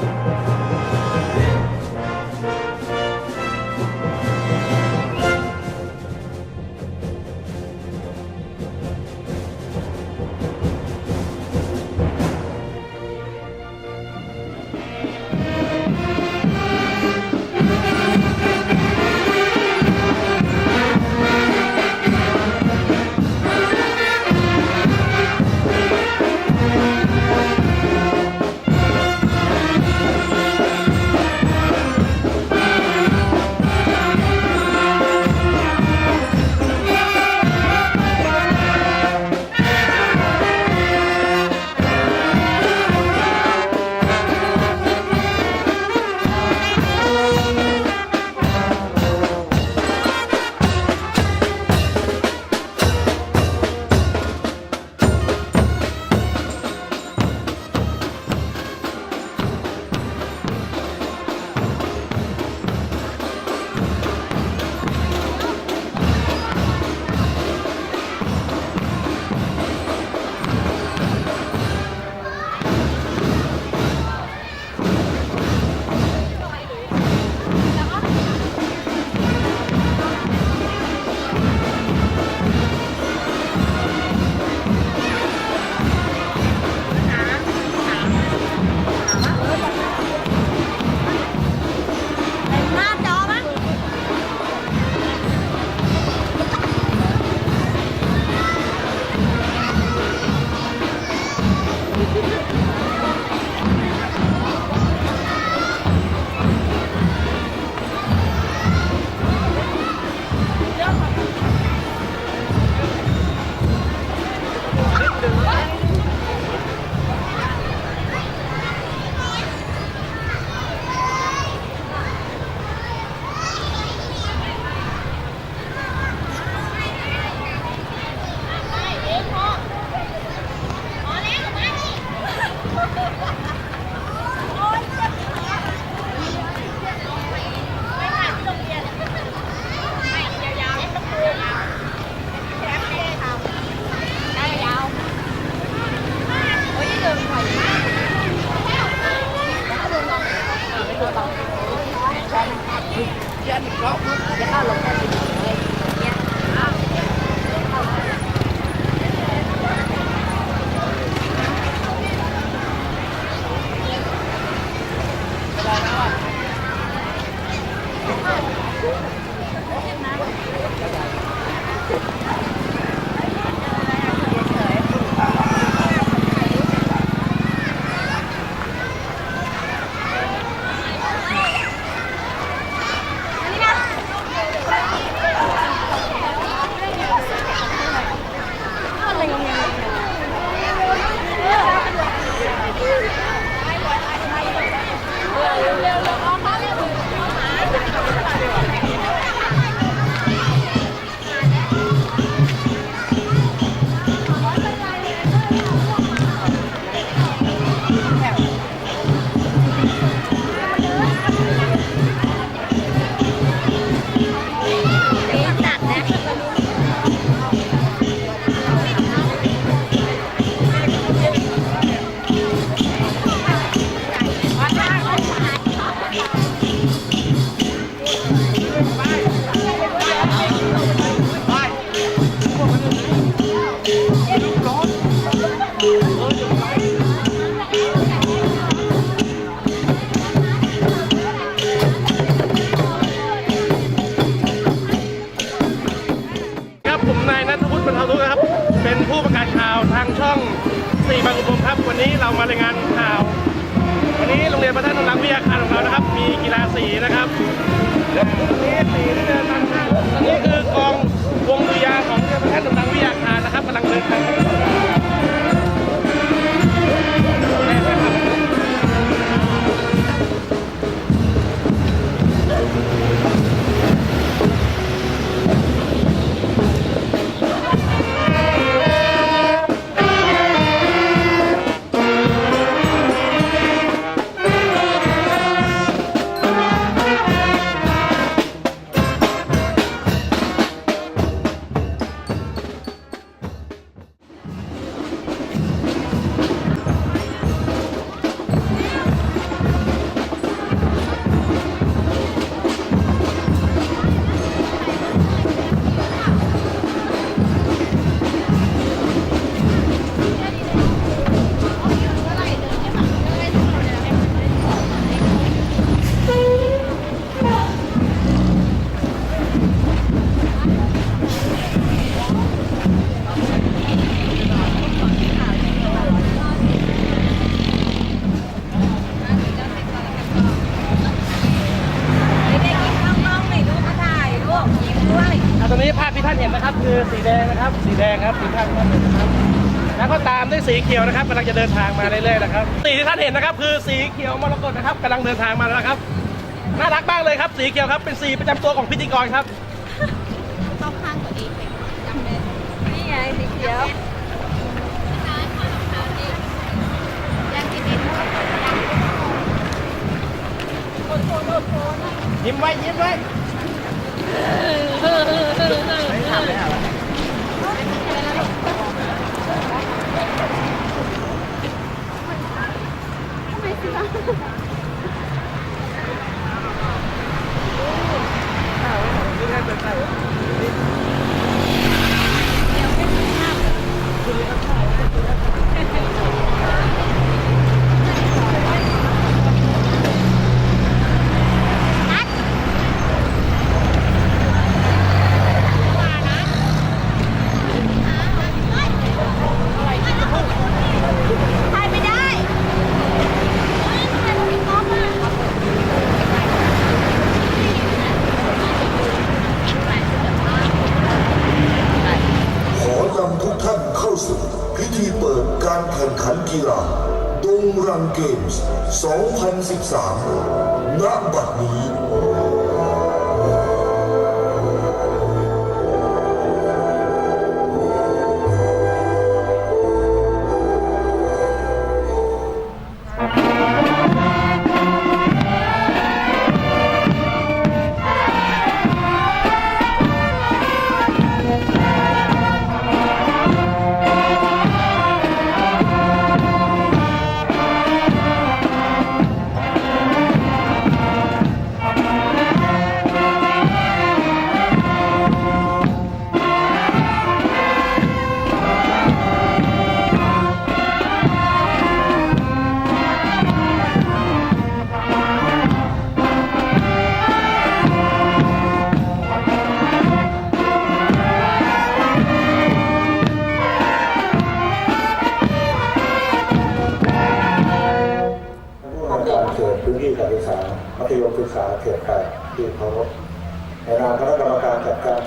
ห สีเขียวนะครับกำลังจะเดินทางมาเรื่อยๆนะครับสีที่ท่านเห็นนะครับ คือสีเขียวมรกตนะครับกำลังเดินทางมาแล้วนะครับน่ารักมากเลยครับ สีเขียวครับเป็นสีประจำตัวของพิธีกรครับเข้าข้างตัวเองจำเลยนี่ไงสีเขียวยังกินเองคนโคนโคนยิ้มไว้ เดี๋ยว้ทำไมสิล่ะท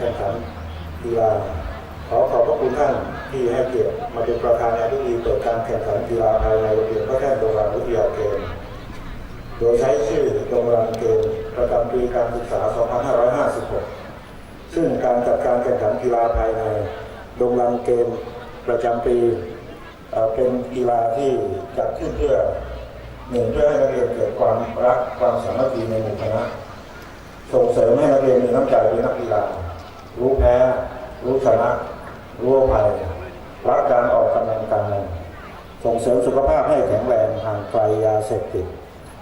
แข่งขันกีฬาขอขอบพระคุณท่านที่ให้เกียรติมาเป็นประธานในพิธีเปิดการแข่งขันกีฬาภายในโรงเรียนพระแท่นโบราณวิทยาเกมโดยใช้ชื่อโรงแรมเกมประจำปีการศึกษา 2556 ซึ่งการจัดการแข่งขันกีฬาภายในโรงแรมเกมประจำปีเอ่อเป็นกีฬาที่จัดขึ้นเพื่อหนึ่งเพื่อให้นักเรียนเกิดความรักความสามัคคีในหมู่คณะส่งเสริมให้นักเรียนมีน้ำใจเป็นนักกีฬา รู้แพ้รู้ชนะรู้ภัยรักการออกกำลังกายส่งเสริมสุขภาพให้แข็งแรงห่างไกลยาเสพติด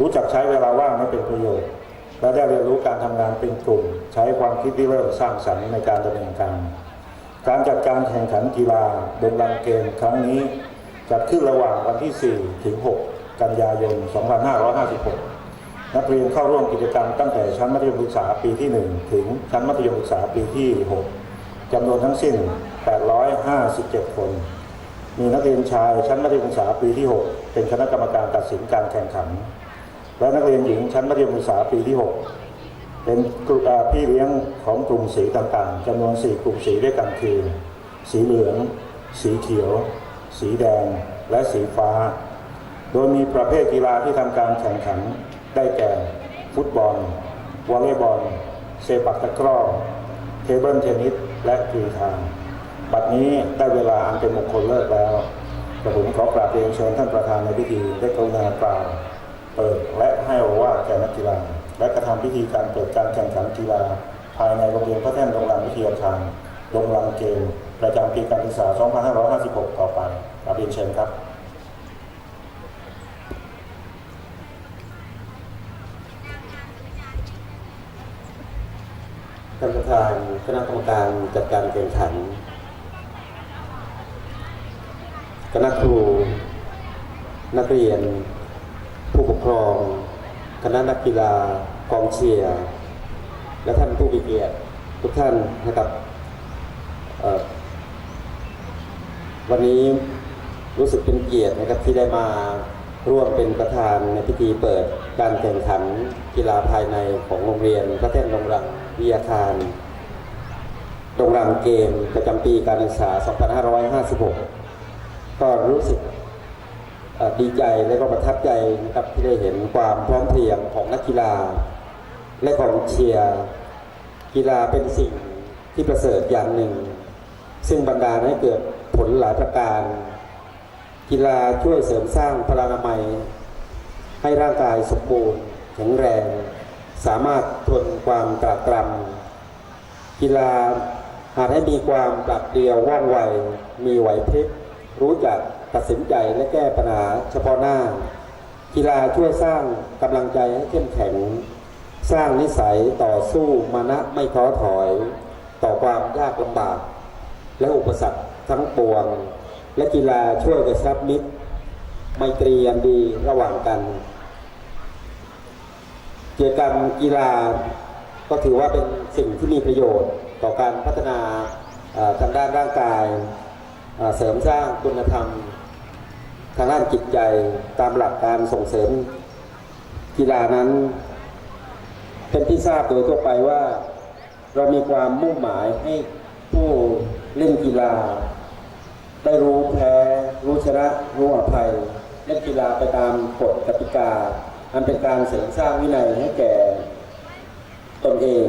รู้จักใช้เวลาว่างให้เป็นประโยชน์ และได้เรียนรู้การทำงานเป็นกลุ่ม ใช้ความคิดที่เริ่มสร้างสรรค์ในการดำเนินการ การจัดการแข่งขันกีฬาดงรังเกมครั้งนี้ จัดขึ้นระหว่างวันที่ 4 ถึง 6 กันยายน 2556 นักเรียนเข้าร่วมกิจกรรมตั้งแต่ชั้นมัธยมศึกษาปีที่ 1 ถึงชั้นมัธยมศึกษาปีที่ 6จำนวนทั้งสิ้น 857 คน มีนักเรียนชายชั้นมัธยมศึกษาปีที่ 6 เป็นคณะกรรมการตัดสินการแข่งขัน และนักเรียนหญิงชั้นมัธยมศึกษาปีที่ 6 เป็นกลุ่มพี่เลี้ยงของกลุ่มสีต่างๆจำนวน 4 กลุ่มสีด้วยกันคือ สีเหลือง สีเขียว สีแดง และสีฟ้า โดยมีประเภทกีฬาที่ทำการแข่งขัน ได้แก่ ฟุตบอล วอลเลย์บอล เซปักตะกร้อ เทเบิลเทนนิส และกรีฑาบัดนี้ได้เวลาอันเป็นมงคลเลิกแล้วกระผมขอกราบเรียนเชิญท่านประธานในพิธีได้กรุณากล่าวเปิดและให้โอวาทแก่นักกีฬา และกระทำพิธีการเปิดการแข่งขันกีฬา ภายในโรงเรียนพระแท่นโรงแรมวิทยาคารโรงแรมเกม ประจำปีการศึกษา 2556 ต่อไปกราบเรียนเชิญครับ ท่านประธานคณะกรรมการจัดการแข่งขัน คณะครู นักเรียน ผู้ปกครอง คณะนักกีฬากองเชียร์และท่านผู้มีเกียรติทุกท่านนะครับวันนี้รู้สึกเป็นเกียรตินะครับที่ได้มา ร่วมเป็นประธานในพิธีเปิดการแข่งขันกีฬาภายในของโรงเรียนพระแท่นรงรังวิทยาคารโรงรังเกมประจำปีการศึกษา 2556 ก็รู้สึกดีใจและก็ประทับใจนะครับที่ได้เห็นความพร้อมเพรียงของนักกีฬา และของเชียร์กีฬาเป็นสิ่งที่ประเสริฐอย่างหนึ่ง ซึ่งบรรดาให้เกิดผลหลายประการ กีฬาช่วยเสริมสร้างพลานามัย ให้ร่างกายสมบูรณ์แข็งแรง สามารถทนความตรากตรำกีฬาหากให้มีความปรับเปลี่ยวว่องไว มีไหวพริบรู้จักตัดสินใจและแก้ปัญหาเฉพาะหน้า กีฬาช่วยสร้างกำลังใจให้เข้มแข็ง สร้างนิสัยต่อสู้มานะไม่ท้อถอย ต่อความยากลำบาก และอุปสรรคทั้งปวง และกีฬาช่วยกระชับมิตรไมตรีอันดีระหว่างกันกิจกรรมกีฬาก็ถือว่าเป็นสิ่งที่มีประโยชน์ต่อการพัฒนาทางด้านร่างกาย เสริมสร้างคุณธรรม ทางด้านจิตใจตามหลักการส่งเสริมกีฬานั้น เป็นที่ทราบโดยทั่วไปว่า เรามีความมุ่งหมายให้ผู้เล่นกีฬา ได้รู้แพ้รู้ชนะรู้อภัยเล่นกีฬาไปตามกฎกติกา อันเป็นการเสริมสร้างวินัยให้แก่ตนเอง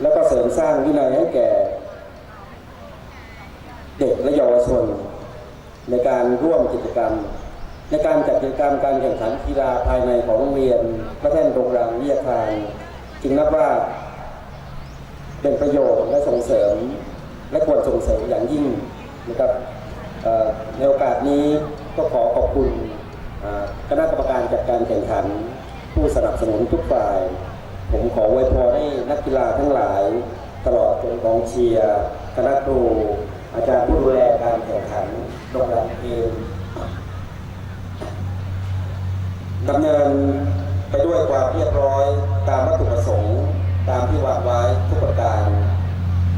แล้วก็เสริมสร้างวินัยให้แก่ เด็กและเยาวชน ในการร่วมกิจกรรม ในการจัดกิจกรรมการแข่งขันกีฬาภายในของโรงเรียนพระแท่นโรงแรมวิทยาคารจึงนับว่า เป็นประโยชน์และส่งเสริม และควรส่งเสริมอย่างยิ่งนะครับในโอกาสนี้ก็ขอขอบคุณคณะกรรมการจัดการแข่งขัน ผู้สนับสนุนทุกฝ่าย ผมขอไว้พรให้นักกีฬาทั้งหลาย ตลอดจนกองเชียร์คณะครูอาจารย์ผู้ดูแลการแข่งขันโรงแรมเกมดำเนินไปด้วยความเรียบร้อยตามวัตถุประสงค์ ตามที่วางไว้ทุกประการ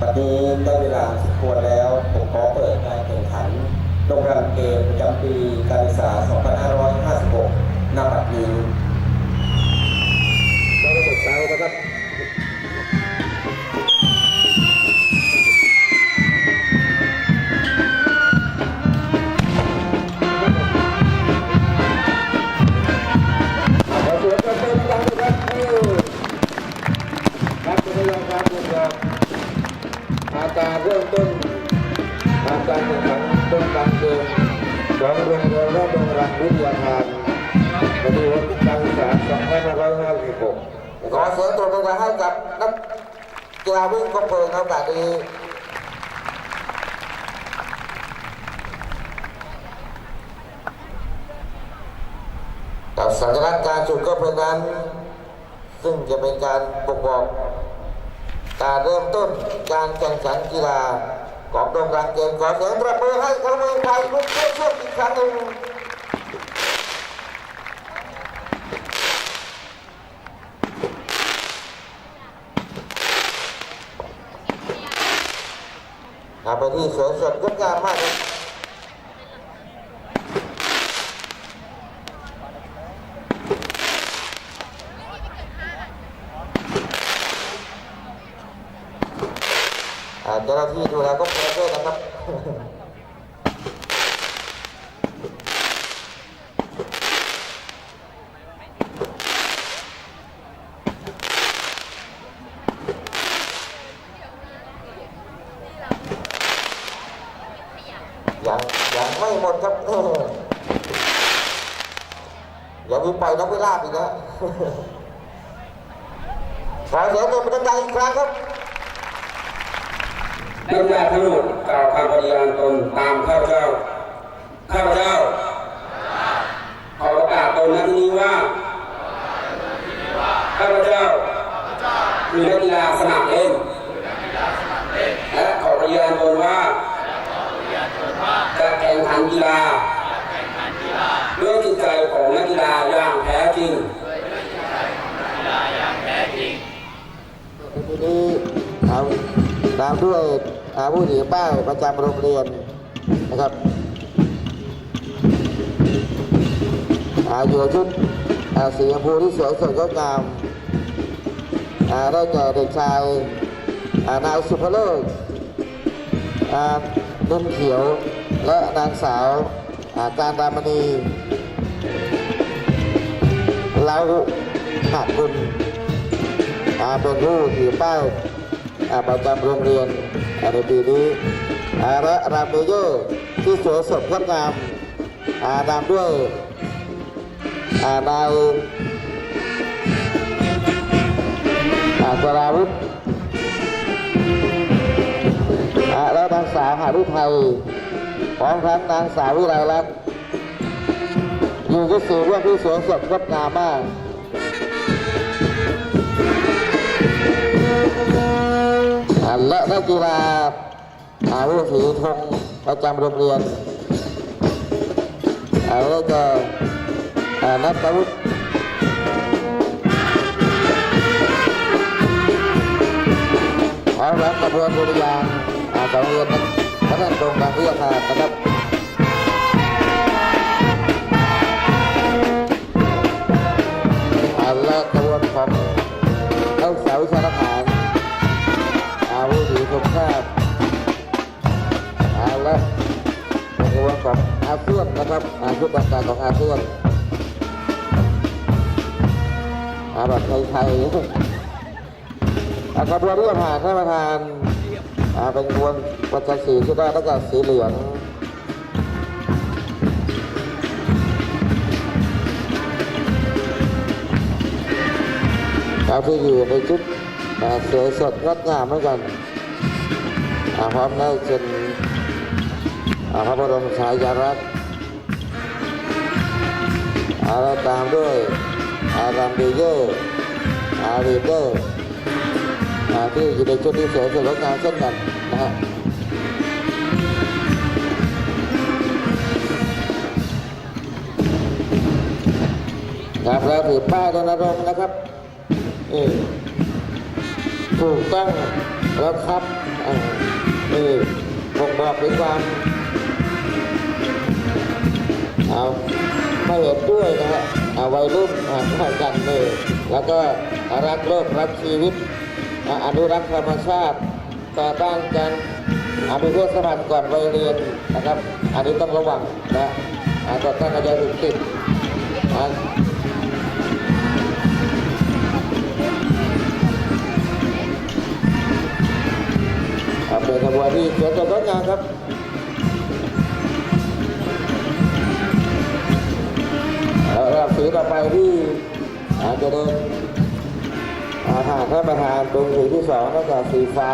ปัจนี้ได้เวลาสมควรแล้ว ผมขอเปิดการแข่งขันโรงแรมเกมประจำปีการศึกษา 2556ณบัดนี้ องโรงเรียนและโรงรังวิทยาคารประดูการศึกษา2556ขอเสียงตบมือให้กับนักกีฬาวิ่งกบเพลิงครับแบบนี้กับสัญลักษณ์การจุดกบเพลิงนั้น ซึ่งจะเป็นการบ่งบอกการเริ่มต้นการแข่งขันกีฬา กองกำลังเกมขอเสียงประมือให้กับเมืองไทยลุกขึ้นช่วยอีกครั้งหนึ่งทำไปที่สวยสดงดงามมากครับอ่าเจ้าหน้าที่ดูแลก็เพลินด้วยนะครับ ยังยังไม่หมดครับ อย่ามีปล่อยนกพิราบอีกนะขอเสียงตบมือดังอีกครั้งครับนักกีฬาทั้งหมดกล่าวคำปฏิญาณตนตามข้าพเจ้า ข้าพเจ้า ขอประกาศตนณที่นี้ว่า ข้าพเจ้าคือนักกีฬาสมัครเล่นและขอปฏิญาณตนว่า จะแข่งขันกีฬาด้วยจิตใจ ของนักกีฬาอย่างแท้จริงทีนี้เอาตามด้วยอาผู้ถือป้ายประจำโรงเรียนนะครับอาอยู่ชุดอ่าสีชมพูที่สวยสดงดงามอ่าได้แก่เด็กชายอ่านายสุภเลิกอ่านุ่มเขียวและนางสาวอ่าการดามณี เล้าหักคุณเป็นผู้ถือป้ายประจำโรงเรียนในปีนี้และรามเมเยอร์ที่สวยสดงดงามนำด้วยนายอ่ากราวุธอะแล้วนางสาวหารุไทยพร้อมทั้งนางสาววิไลลักษณ์ ที่สื่อร่วมที่สวยสดงดงามมากและนักกีฬาอาผู้ถือธงประจำโรงเรียนแล้วก็นักอาวุฒิพร้อมทั้งกระบวนดุริยางค์อะของเรียนพระนันตรงการวิทยาคารนะครับ วนของนักศึกษาวิชาทหารอาวุธถือธงชาติอาละกระบวนของอาเซียนนะครับอาชุดต่างๆของอาเซียนอาแบบไทยๆอากระบวนที่จะผ่านท่านประธานอาเป็นกระบวนวัชสีชุดแรกแล้วก็สีเหลือง เราที่อยู่ในชุดสวยสดงดงามเหมือนกันพร้อมได้เช่นอ่าพระบรมฉายาลักษณ์แล้วตามด้วยอารามเดเยอร์อารีเดอร์ที่อยู่ในชุดที่สวยสดงดงามเช่นกันนะฮะครับแล้วถือป้ายรณรงค์นะครับ เออถูกต้องแล้วครับอ่าเออบ่งบอกถึงความเอาไม่เห็นด้วยนะฮะเอาวัยรุ่นอ่าเข้ากันเลยแล้วก็รักโลกรักชีวิต อนุรักษ์ธรรมชาติต่อต้านการอามีเพศสัมพันธ์ก่อนวัยเรียนนะครับ อันนี้ต้องระวังนะอาต่อต้านการยาเสพติด เป็นขบวนที่สวยสดงดงามครับแล้วสีต่อไปที่อาจจะเดินอาหารท่านประธานตรงสีที่สองก็จะสีฟ้า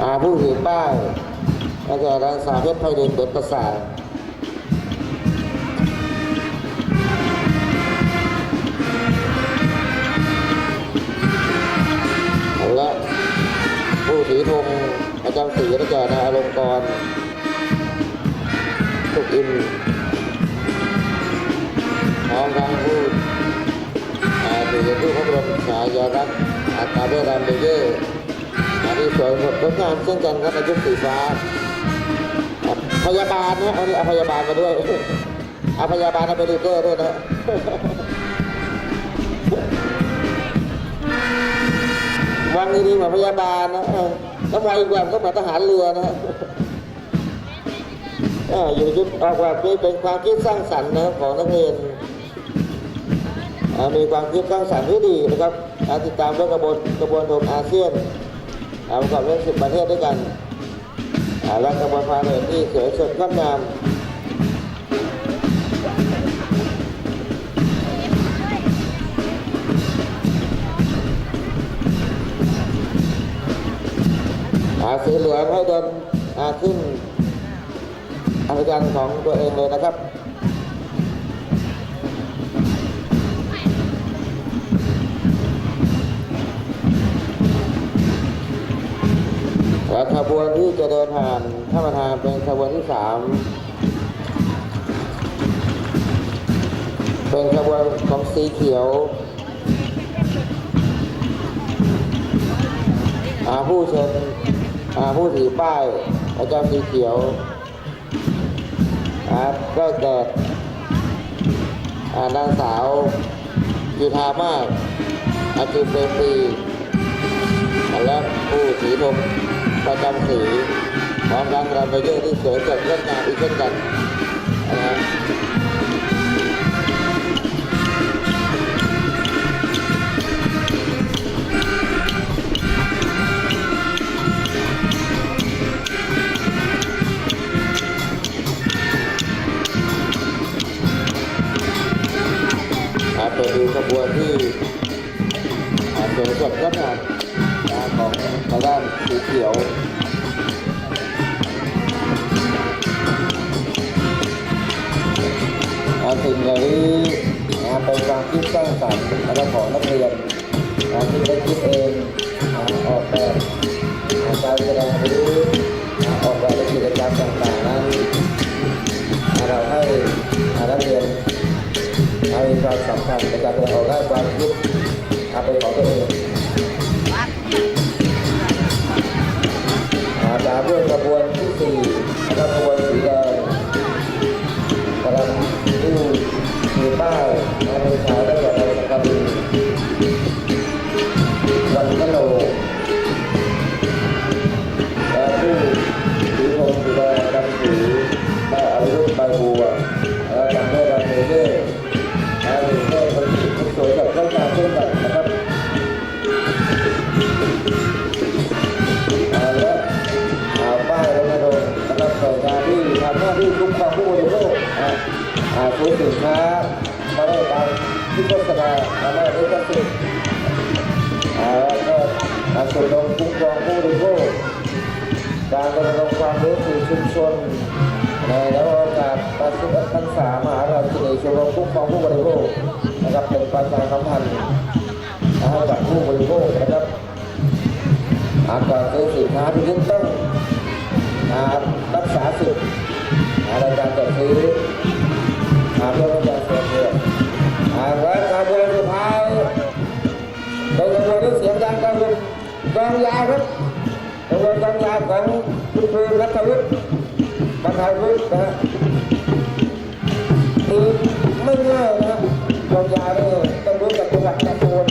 อาผู้ถือป้ายก็จะนางสาเพชรไพรินเด็ดประสาท สีได้แก่นายอลงกรสุขอินทร์พร้อมทั้งผู้อ่าถือผู้พระบรมฉายาลักษณ์อาตาเบรามเบเยอร์อันนี้สวยสดงดงามเช่นกันครับในชุดสีฟ้าพยาบาลนะอันนี้เอาพยาบาลมาด้วยเอาพยาบาลเอาไปดูเกอร์ด้วยนะวังดีๆเหมือนพยาบาลนะ แล้ววัยแบบก็เหมือนทหารเรือนะฮะอยู่ชุดออกแบบนี้เป็นความคิดสร้างสรรค์นะครับของนักเรียนมีความคิดสร้างสรรค์ที่ดีนะครับติดตามด้วยกระบวนกระบวนธงอาเซียนประกอบด้วยสิบประเทศด้วยกันอ่าและกระบวนพาเหรดที่สวยสดงดงาม อาสีเหลืองให้เดินขึ้นอาจารย์ของตัวเองเลยนะครับและขบวนที่จะเดินผ่านท่านประธานเป็นขบวนที่สามเป็นขบวนของสีเขียวอาผู้ชิญอา ผู้ถือป้ายประจำสีเขียวอาได้แก่อ่านางสาวจุธามาศอาจิเปรมปรีและผู้สีธงประจำสีพร้อมรังรำไปเยอะที่สวยสดงดงามอีกเช่นกันนะครับ บวนที่อ่าสวยสดก็งามนะของทางด้านสีเขียวสิ่งเหล่านี้เป็นความคิดสร้างสรรค์และของนักเรียนนะที่ได้คิดเองออกแบบการแสดงหรื ความสำคัญในการแสดงออกด้านความคิดทำเป็นของตัวเอง ที่โฆษณามาได้ด้วยกันสิทธิ์อ่าแล้วก็อ่าส่วนลงคุ้มครองผู้บริโภคการรณรงค์ความรู้สู่ชุมชน ในแล้วโอกาสประชุมพรรษามหาราชินีชมรมคุ้มครองผู้บริโภคนะครับเป็นประชาสัมพันธ์ให้กับผู้บริโภคนะครับอาก่อนซื้อสินค้าที่ต้องอารักษาสิทธิ์อาในการจัดซื้ออาเพื่อ รูรัตวุฒิบรรทายวุฒินะฮะคือไม่ง่ายนะฮะกองยาเนี่ยต้องรู้จักจังหวะจังหวะ